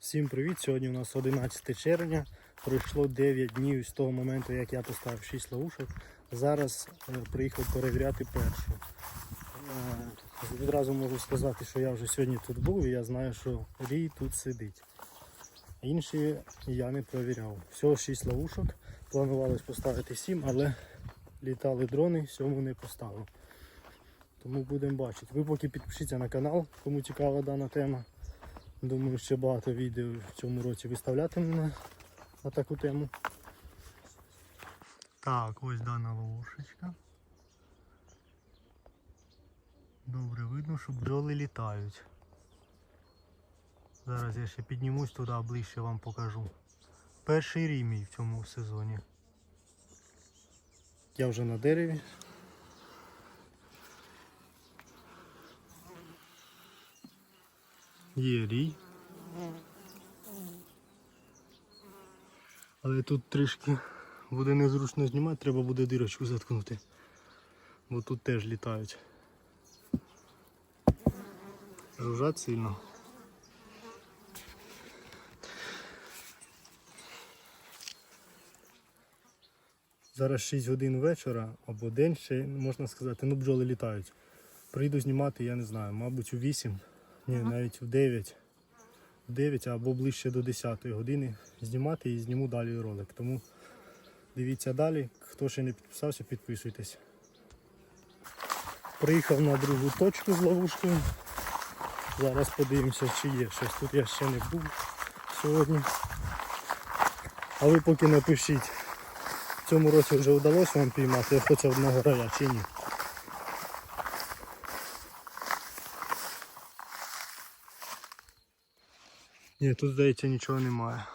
Всім привіт! Сьогодні у нас 11 червня. Пройшло 9 днів з того моменту, як я поставив 6 ловушок. Зараз е, приїхав перевіряти першу. Е, Відразу можу сказати, що я вже сьогодні тут був і я знаю, що рій тут сидить. Інші я не перевіряв. Всього 6 ловушок. Планувалось поставити 7, але літали дрони, сьому не поставив. Тому будемо бачити. Ви поки підпишіться на канал, кому цікава дана тема. Думаю, ще багато відео в цьому році виставлятиму на, на таку тему. Так, ось дана ловушечка. Добре видно, що бджоли літають. Зараз я ще піднімусь туди ближче вам покажу. Перший рій мій в цьому сезоні. Я вже на дереві. Є рій. Але тут трішки буде незручно знімати, треба буде дирочку заткнути. Бо тут теж літають. Жужжать сильно. Зараз 6 годин вечора або день ще можна сказати, ну бджоли літають. Прийду знімати, я не знаю, мабуть у 8, ні, навіть в 9. В 9 або ближче до 10 години знімати і зніму далі ролик. Тому дивіться далі. Хто ще не підписався, підписуйтесь. Приїхав на другу точку з ловушкою. Зараз подивимося, чи є щось. Тут я ще не був сьогодні. А ви поки напишіть, в цьому році вже вдалося вам піймати хоча одного рая чи ні. Ні, тут здається нічого немає.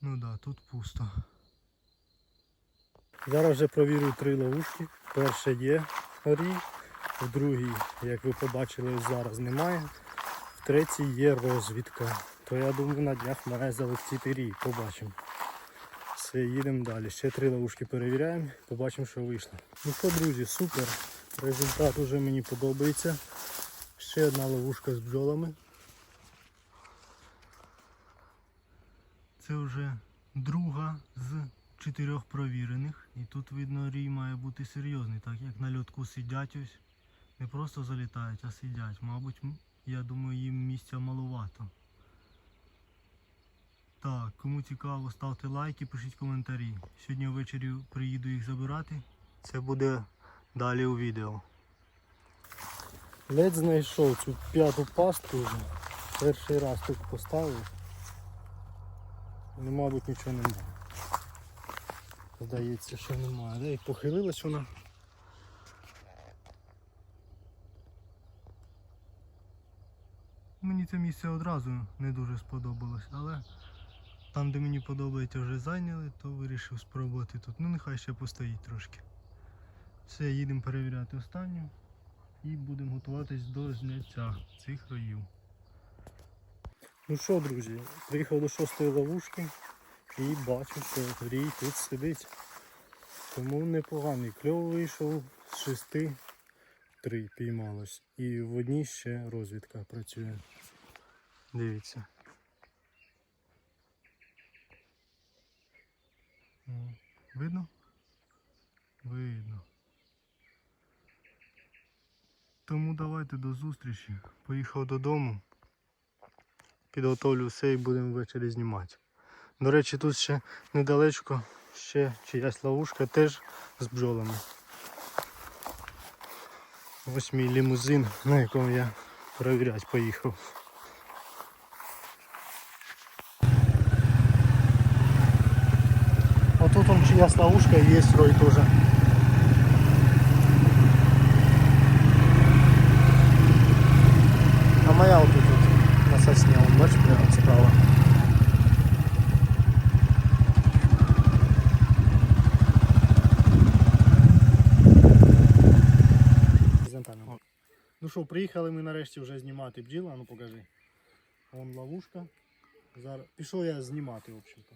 Ну да, тут пусто. Зараз вже провірю три ловушки. Перша є рій, в другій, як ви побачили, зараз немає. В третій є розвідка. То я думаю на днях має залетіти рій. Побачимо. Їдемо далі. Ще три ловушки перевіряємо, побачимо, що вийшло. Ну що, друзі, супер. Результат вже мені подобається. Ще одна ловушка з бджолами. Це вже друга з чотирьох провірених. І тут видно рій має бути серйозний, так як на льотку сидять ось. Не просто залітають, а сидять. Мабуть, я думаю, їм місця маловато. Так, кому цікаво, ставте лайки, пишіть коментарі. Сьогодні ввечері приїду їх забирати. Це буде далі у відео. Ледь знайшов цю п'яту пастку вже. Перший раз тут поставив. Ну, мабуть, нічого немає. Здається, що немає. Да? І похилилась вона. Мені це місце одразу не дуже сподобалось, але там, де мені подобається, вже зайняли, то вирішив спробувати тут. Ну нехай ще постоїть трошки. Все, їдемо перевіряти останню і будемо готуватись до зняття цих роїв. Ну що, друзі, приїхав до шостої ловушки і бачу, що рій тут сидить. Тому непоганий кльов вийшов з шести три піймалось. І в одній ще розвідка працює. Дивіться. Видно? Видно. Тому давайте до зустрічі. Поїхав додому. Підготовлю все і будемо ввечері знімати. До речі, тут ще недалечко ще чиясь ловушка теж з бджолами. Ось мій лімузин, на якому я перевіряти поїхав. Отут он чиясь ловушка і є рой теж. А моя вот тут вот, на сосне, он бачиш, прямо справа. Ну що, приїхали ми нарешті вже знімати бджіла, ну покажи. Вон ловушка. Зараз. Пішов я знімати, в общем-то.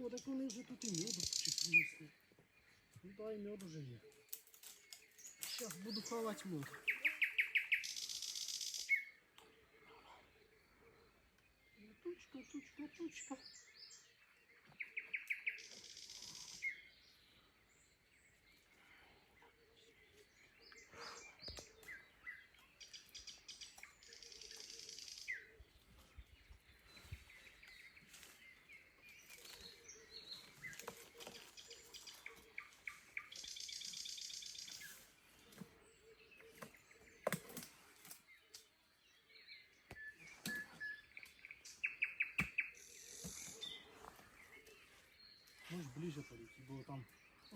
О, так вони вже тут і меду чи принесли. Ну да, і мед уже є. Щас буду хавати мед. Тучка, тучка, тучка.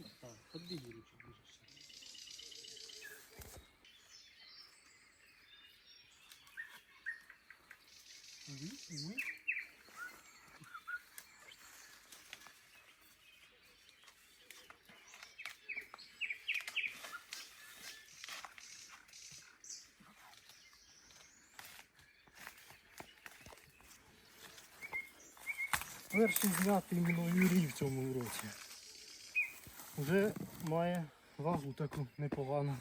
Так, подбеги лучше ближе. сейчас. Видишь, ну, Перший знятий мною рій в цьому році. Вже має вагу таку непогану.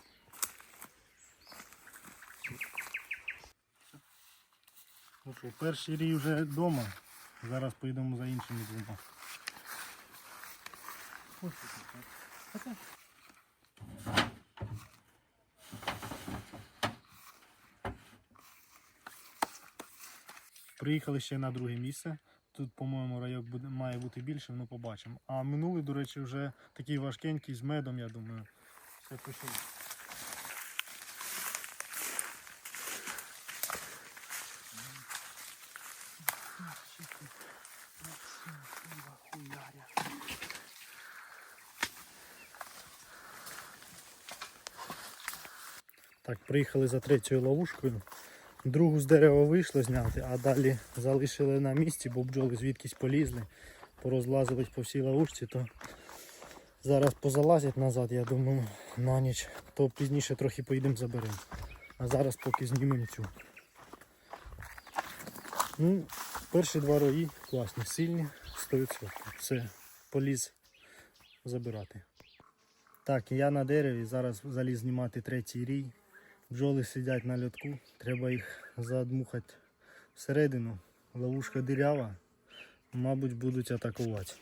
Ну що, перший рій вже вдома. Зараз поїдемо за іншими двома. Приїхали ще на друге місце. Тут, по-моєму, райок буде, має бути більше, ну побачимо. А минулий, до речі, вже такий важкенький з медом, я думаю. Все пишу. Так, приїхали за третьою ловушкою. Другу з дерева вийшло зняти, а далі залишили на місці, бо бджоли звідкись полізли, порозлазились по всій ловушці, то зараз позалазять назад, я думаю, на ніч, то пізніше трохи поїдемо заберемо. А зараз поки знімемо цю. Ну, перші два рої класні, сильні, 100%. Все, поліз забирати. Так, я на дереві, зараз заліз знімати третій рій. Бджоли сидять на льотку, треба їх задмухати всередину. Ловушка дирява, мабуть, будуть атакувати.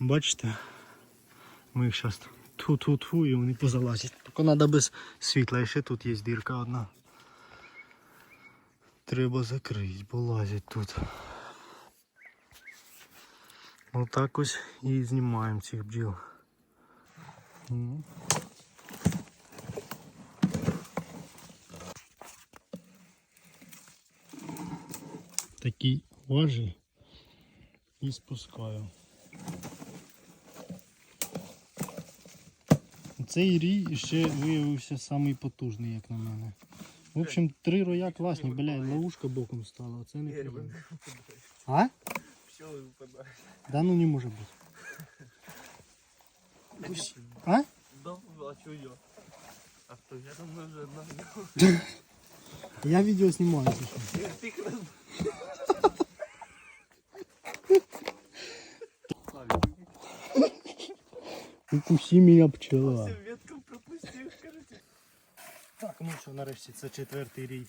Бачите? Ми їх зараз ту-ту-ту і вони позалазять. Тільки треба без світла, і ще тут є дірка одна. Треба закрити, бо лазять тут. Отак ось і знімаємо цих бджіл. Такий важіль і спускаю. Цей рій ще виявився самий потужний, як на мене. В общем, три роя класні, блядь, ловушка боком стала, оце не приємно. А? Пчелы выпадают. Да ну не може бути. А? Да, а что я? А то я там уже одна. Я відео знімаю. Ты. Укуси мене пчела. Всем веткам пропустил, скажите. Так, ну що, нарешті це четвертий рій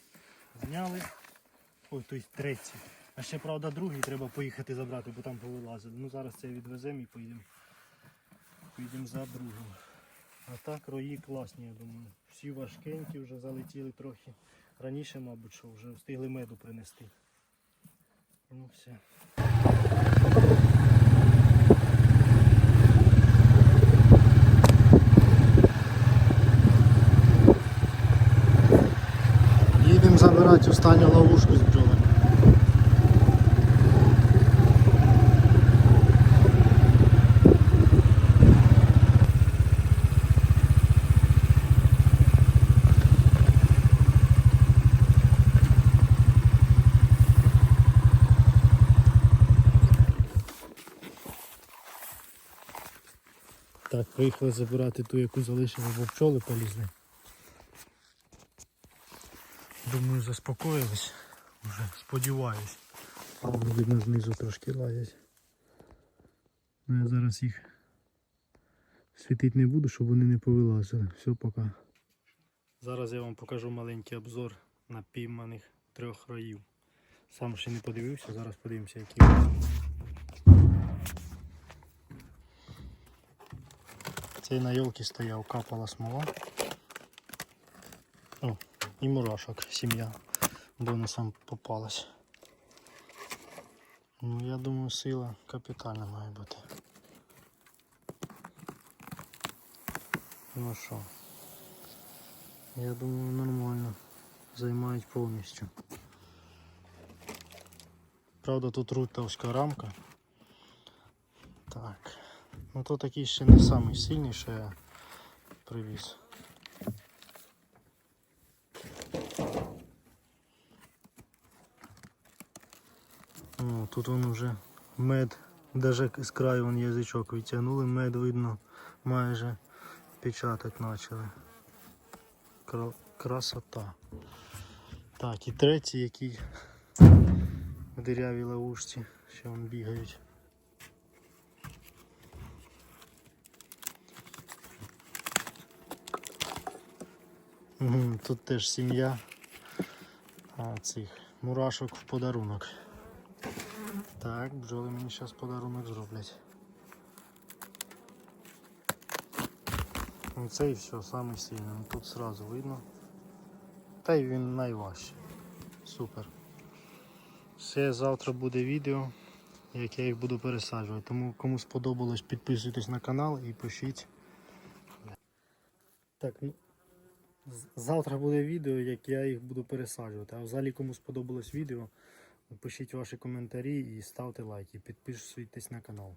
зняли. Ой, тобто третій. А ще, правда, другий треба поїхати забрати, бо там повилазили. Ну зараз це відвеземо і поїдемо. Поїдемо за другим. А так рої класні, я думаю. Всі важкенькі вже залетіли трохи. Раніше, мабуть, що вже встигли меду принести. Ну все. Їдемо забирати останню ловушку з бджолами. Приїхали забирати ту, яку залишили, бо пчоли полізли. Думаю, заспокоїлись. Вже сподіваюсь. Вони видно знизу трошки лазять. Ну я зараз їх світити не буду, щоб вони не повилазили. Все, пока. Зараз я вам покажу маленький обзор на пійманих трьох раїв. Сам ще не подивився, зараз подивимося, які. вони. Цей на йолки стояв, капала смола. О, і мурашок, сім'я бонусом попалась. Ну, я думаю, сила капітальна має бути. Ну що, я думаю, нормально. Займають повністю. Правда, тут рутовська рамка. Так. Ну то такий ще не що я привіз. О, тут воно вже мед, навіть з краю вон язичок відтягнули, мед видно майже печатати почали. Красота. Так, і третій, який в дирявій ловушці, ще вон бігають. Тут теж сім'я цих мурашок в подарунок. Так, бджоли мені зараз подарунок зроблять. Ну, Це і все, саме сильне. Ну, Тут сразу видно. Та й він найважчий. Супер. Все, завтра буде відео, як я їх буду пересаджувати. Тому кому сподобалось, підписуйтесь на канал і пишіть. Так, ну завтра буде відео, як я їх буду пересаджувати. А взагалі кому сподобалось відео, пишіть ваші коментарі і ставте лайки, підписуйтесь на канал.